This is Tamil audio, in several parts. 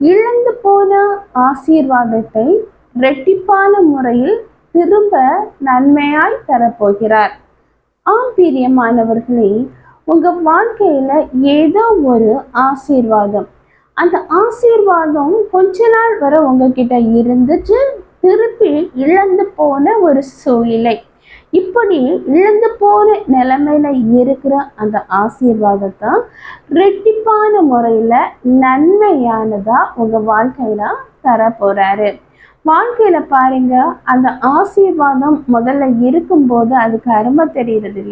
இழந்து போன ஆசீர்வாதத்தை ரெட்டிப்பான முறையில் திரும்ப நன்மையாய் தரப்போகிறார். ஆம் பிரியமானவர்களே உங்க வாழ்க்கையில ஏதோ ஒரு ஆசீர்வாதம். அந்த ஆசீர்வாதம் கொஞ்ச நாள் வரை உங்ககிட்ட இருந்துட்டு திருப்பி இழந்து போன ஒரு சூழ்நிலை. இப்படி இழந்து போகிற நிலைமையில இருக்கிற அந்த ஆசீர்வாதத்தை ரெட்டிப்பான முறையில நன்மையானதா உங்க வாழ்க்கையில தர போறாரு வாழ்க்கையில பாருங்க அந்த ஆசீர்வாதம் முதல்ல இருக்கும்போது அதுக்கு அருமை தெரியறது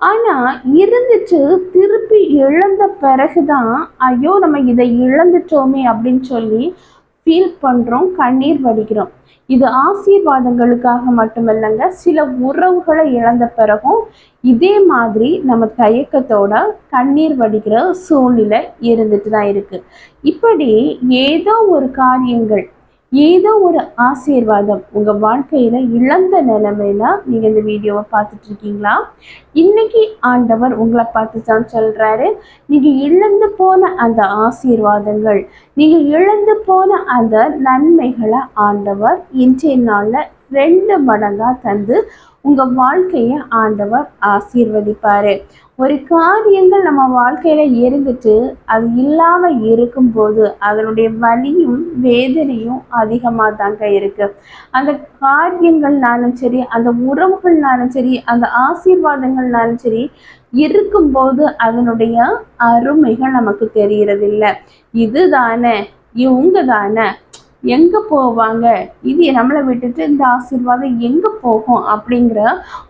ஆனால் ஆனா திருப்பி இழந்த பிறகுதான் ஐயோ நம்ம இதை இழந்துட்டோமே அப்படின்னு சொல்லி ஃபீல் பண்றோம் கண்ணீர் வடிக்கிறோம் இது ஆசீர்வாதங்களுக்காக மட்டுமல்லங்க சில உறவுகளை இழந்த பிறகும் இதே மாதிரி நம்ம தயக்கத்தோட கண்ணீர் வடிக்கிற சூழ்நிலை இருந்துட்டு தான் இருக்கு. இப்படி ஏதோ ஒரு காரியங்கள் ஏதோ ஒரு ஆசீர்வாதம் உங்க வாழ்க்கையில இழந்த நிலைமையில நீங்க இந்த வீடியோவை பார்த்துட்டு இருக்கீங்களா? இன்னைக்கு ஆண்டவர் உங்களை பார்த்து தான் சொல்றாரு. நீங்க இழந்து போன அந்த ஆசீர்வாதங்கள் நீங்க இழந்து போன அந்த நன்மைகளை ஆண்டவர் இன்றைய நாள்ல ரெண்டு மடங்கா தந்து உங்கள் வாழ்க்கையை ஆண்டவர் ஆசீர்வதிப்பார். ஒரு காரியங்கள் நம்ம வாழ்க்கையில இருந்துட்டு அது இல்லாமல் இருக்கும்போது அதனுடைய வலியும் வேதனையும் அதிகமாக தாங்க இருக்கு. அந்த காரியங்கள்னாலும் சரி அந்த உறவுகள்னாலும் சரி அந்த ஆசீர்வாதங்கள்னாலும் சரி இருக்கும்போது அதனுடைய அருமைகள் நமக்கு தெரியறதில்லை. இதுதானே இவங்க தானே எங்கே போவாங்க? இது நம்மளை விட்டுட்டு இந்த ஆசீர்வாதம் எங்கே போகும்? அப்படிங்கிற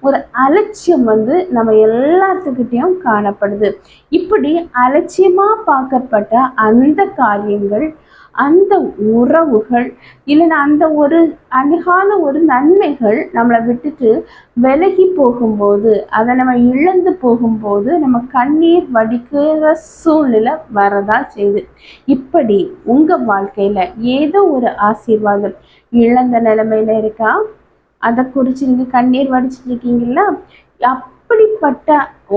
ஒரு அலட்சியம் வந்து நம்ம எல்லாத்துக்கிட்டேயும் காணப்படுது. இப்படி அலட்சியமாக பார்க்கப்பட்ட அந்த காரியங்கள் அந்த உறவுகள் இல்லைன்னா அந்த ஒரு அழகான ஒரு நன்மைகள் நம்மளை விட்டுட்டு விலகி போகும்போது அதை நம்ம இழந்து போகும்போது நம்ம கண்ணீர் வடிக்கிற சூழ்நிலை வரதா செய்யுது. இப்படி உங்கள் வாழ்க்கையில் ஏதோ ஒரு ஆசீர்வாதம் இழந்த நிலமையில இருக்கா? அதை குறித்து நீங்கள் கண்ணீர் வடிச்சிட்டு இருக்கீங்களா? அப்படிப்பட்ட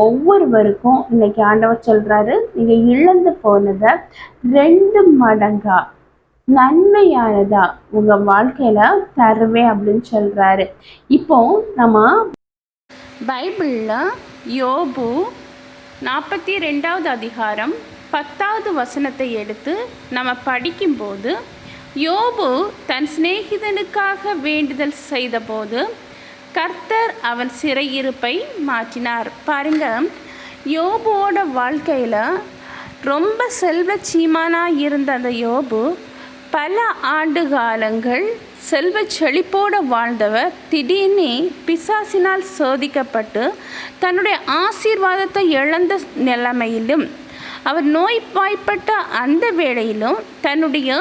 ஒவ்வொருவருக்கும் இன்னைக்கு ஆண்டவர் சொல்றாரு நீங்க இழந்து போனதை ரெண்டு மடங்கா நன்மையானதா உங்க வாழ்க்கையில தருவேன் அப்படின்னு சொல்றாரு. இப்போ நம்ம பைபிளில் யோபு நாற்பத்தி ரெண்டாவது அதிகாரம் பத்தாவது வசனத்தை எடுத்து நம்ம படிக்கும்போது யோபு தன் சிநேகிதனுக்காக வேண்டுதல் செய்தபோது கர்த்தர் அவன் சிறையிருப்பை மாற்றினார். பாருங்க யோபுவோட வாழ்க்கையில் ரொம்ப செல்வ சீமானாக இருந்த அந்த யோபு பல ஆண்டு காலங்கள் செல்வ செழிப்போடு வாழ்ந்தவர். திடீர்னு பிசாசினால் சோதிக்கப்பட்டு தன்னுடைய ஆசீர்வாதத்தை இழந்த நிலைமையிலும் அவர் நோய்வாய்ப்பட்ட அந்த வேளையிலும் தன்னுடைய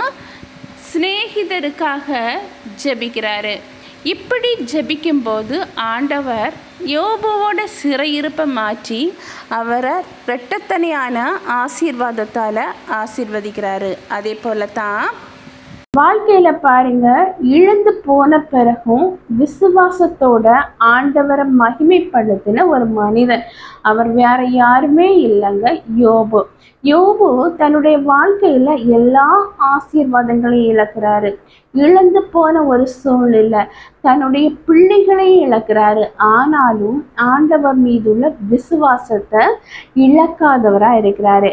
சிநேகிதருக்காக ஜெபிக்கிறாரு. இப்படி ஜெபிக்கும்போது ஆண்டவர் யோபுவோட சிறையிருப்பை மாற்றி அவரை ரெட்டத்தனையான ஆசீர்வாதத்தால் ஆசீர்வதிக்கிறாரு. அதே போல தான் வாழ்க்கையில் பாருங்க இழந்து போன பிறகும் விசுவாசத்தோட ஆண்டவரை மகிமைப்படுத்தின ஒரு மனிதன். அவர் வேற யாருமே இல்லைங்க யோபு. யோபு தன்னுடைய வாழ்க்கையில எல்லா ஆசீர்வாதங்களையும் இழக்கிறாரு. இழந்து போன ஒரு சூழ்நிலை தன்னுடைய பிள்ளைகளையும் இழக்கிறாரு. ஆனாலும் ஆண்டவர் மீதுள்ள விசுவாசத்தை இழக்காதவராக இருக்கிறாரு.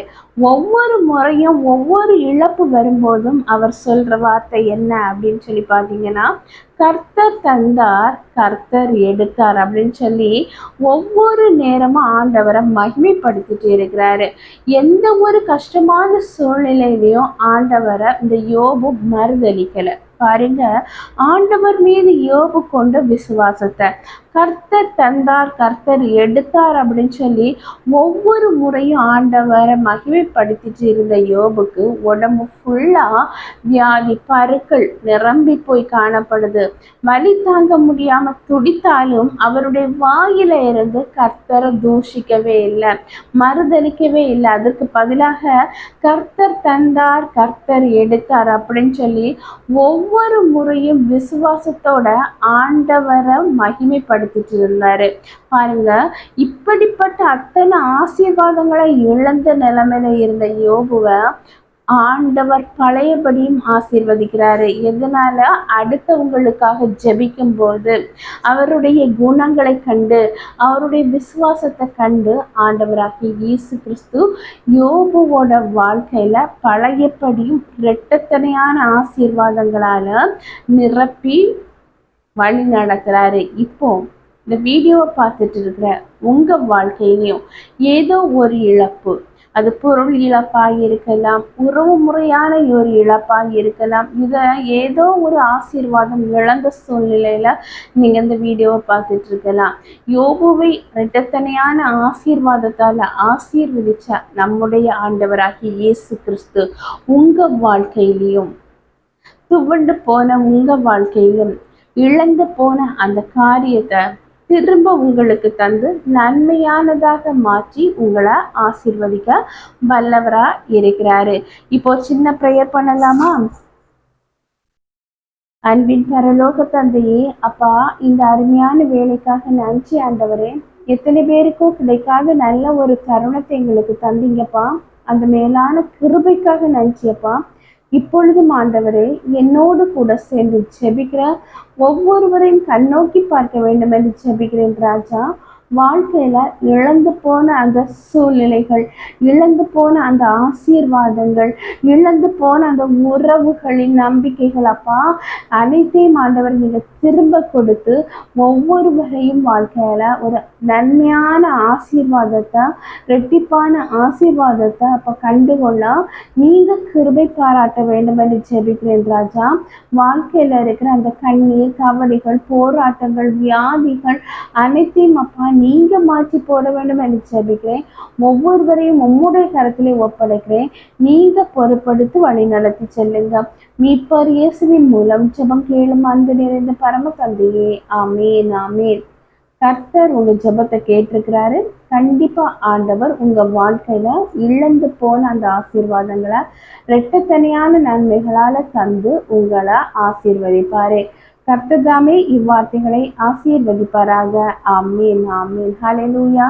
ஒவ்வொரு முறையும் ஒவ்வொரு இழப்பு வரும்போதும் அவர் சொல்ற வார்த்தை என்ன அப்படின்னு சொல்லி பார்த்தீங்கன்னா கர்த்தர் தந்தார் கர்த்தர் எடுத்தார் அப்படின்னு சொல்லி ஒவ்வொரு நேரமும் ஆண்டவரை மகிமைப்படுத்திட்டு இருக்கிறாரு. எந்த ஒரு கஷ்டமான சூழ்நிலையிலையும் ஆண்டவரை இந்த யோபு மறுதளிக்கலை பாருங்க. ஆண்டவர் மீது யோபு கொண்ட விசுவாசத்தை கர்த்தர் தந்தார் கர்த்தர் எடுத்தார் அப்படின்னு சொல்லி ஒவ்வொரு முறையும் ஆண்டவரை மகிமைப்படுத்திட்டு இருந்த யோபுக்கு உடம்பு ஃபுல்லாக வியாதி பருக்கள் நிரம்பி போய் காணப்படுது. வலி தாங்க முடியாம துடித்தாலும் அவருடைய வாயில இருந்து கர்த்தரை தூஷிக்கவே இல்லை மறுதளிக்கவே இல்லை. அதற்கு பதிலாக கர்த்தர் தந்தார் கர்த்தர் எடுத்தார் அப்படின்னு சொல்லி ஒவ்வொரு ஒவ்வொரு முறையும் விசுவாசத்தோட ஆண்டவரை மகிமைப்படுத்திட்டு இருந்தாரு பாருங்க இப்படிப்பட்ட அத்தனை ஆசீர்வாதங்களை இழந்த நிலைமையில இருந்த யோபுவை ஆண்டவர் பழையபடியும் ஆசீர்வதிக்கிறாரு. எதனால? அடுத்தவங்களுக்காக ஜெபிக்கும் போது அவருடைய குணங்களை கண்டு அவருடைய விசுவாசத்தை கண்டு ஆண்டவராகி இயேசு கிறிஸ்து யோபுவோட வாழ்க்கையில பழையபடியும் இரட்டத்தனையான ஆசீர்வாதங்களால நிரப்பி வழி நடத்துறாரு. இப்போ இந்த வீடியோவை பார்த்துட்டு இருக்கிற உங்க வாழ்க்கையிலையும் ஏதோ ஒரு இழப்பு. அது பொருள் இழப்பாக இருக்கலாம் உறவு முறையான ஒரு இழப்பாக இருக்கலாம். இதை ஏதோ ஒரு ஆசீர்வாதம் இழந்த சூழ்நிலையில நீங்க இந்த வீடியோவை பார்த்துட்டு இருக்கலாம். யோபுவை இரட்டத்தனையான ஆசீர்வாதத்தால ஆசீர்வதிச்ச நம்முடைய ஆண்டவராகிய இயேசு கிறிஸ்து உங்க வாழ்க்கையிலையும் துவண்டு போன உங்க வாழ்க்கையிலும் இழந்து போன அந்த காரியத்தை திரும்ப உங்களுக்கு தந்து நன்மையானதாக மாற்றி உங்களை ஆசிர்வதிக்க வல்லவரா இருக்கிறாரு. இப்போ சின்ன ப்ரேயர் பண்ணலாமா? அன்பின் பரலோக தந்தையே அப்பா இந்த அருமையான வேலைக்காக நன்றி ஆண்டவரே. எத்தனை பேருக்கும் கிடைக்காத நல்ல ஒரு தருணத்தை எங்களுக்கு தந்தீங்கப்பா. அந்த மேலான கிருபைக்காக நன்றியப்பா. இப்பொழுதும் ஆண்டவரே என்னோடு கூட சேர்ந்து ஜெபிக்கிற ஒவ்வொருவரையும் கண்ணோக்கி பார்க்க வேண்டும் என்று ஜெபிக்கிறேன் ராஜா. வாழ்க்கையில இழந்து போன அந்த சூழ்நிலைகள் இழந்து போன அந்த ஆசீர்வாதங்கள் இழந்து போன அந்த உறவுகளின் நம்பிக்கைகள் அப்பா அனைத்தையும் ஆண்டவர் நீங்க திரும்ப கொடுத்து ஒவ்வொருவரையும் வாழ்க்கையில ஒரு நன்மையான ஆசீர்வாதத்தை ரெட்டிப்பான ஆசீர்வாதத்தை அப்ப கண்டுகொள்ள நீங்க கிருபை பாராட்ட வேண்டும் என்று ஜெபிக்கிறேன் ராஜா. வாழ்க்கையில இருக்கிற அந்த கண்ணீர் கவலைகள் போராட்டங்கள் வியாதிகள் அனைத்தையும் அப்பா நீங்க மாற்றி போட வேண்டும் என்று ஜெபிக்கிறேன். ஒவ்வொருவரையும் உம்முடைய கரத்திலே ஒப்படைக்கிறேன். நீங்க பொறுப்படுத்தி வழி நடத்தி செல்லுங்க. மீட்பர் இயேசுவின் மூலம் ஜெபம் கேளும் அன்பு நிறைந்த பரம தந்தையே ஆமேன் ஆமேன். கர்த்தர் உங்க ஜெபத்தை கேட்டிருக்கிறாரு. கண்டிப்பா ஆண்டவர் உங்க வாழ்க்கையில இழந்து போன அந்த ஆசீர்வாதங்களை ரெட்டத்தனியான நன்மைகளால தந்து உங்களை ஆசீர்வதிப்பாரு. கர்த்ததாமே இவ்வார்த்தைகளை ஆசீர்வதிப்பாராக. ஆமீன் ஆமீன். ஹalleluya.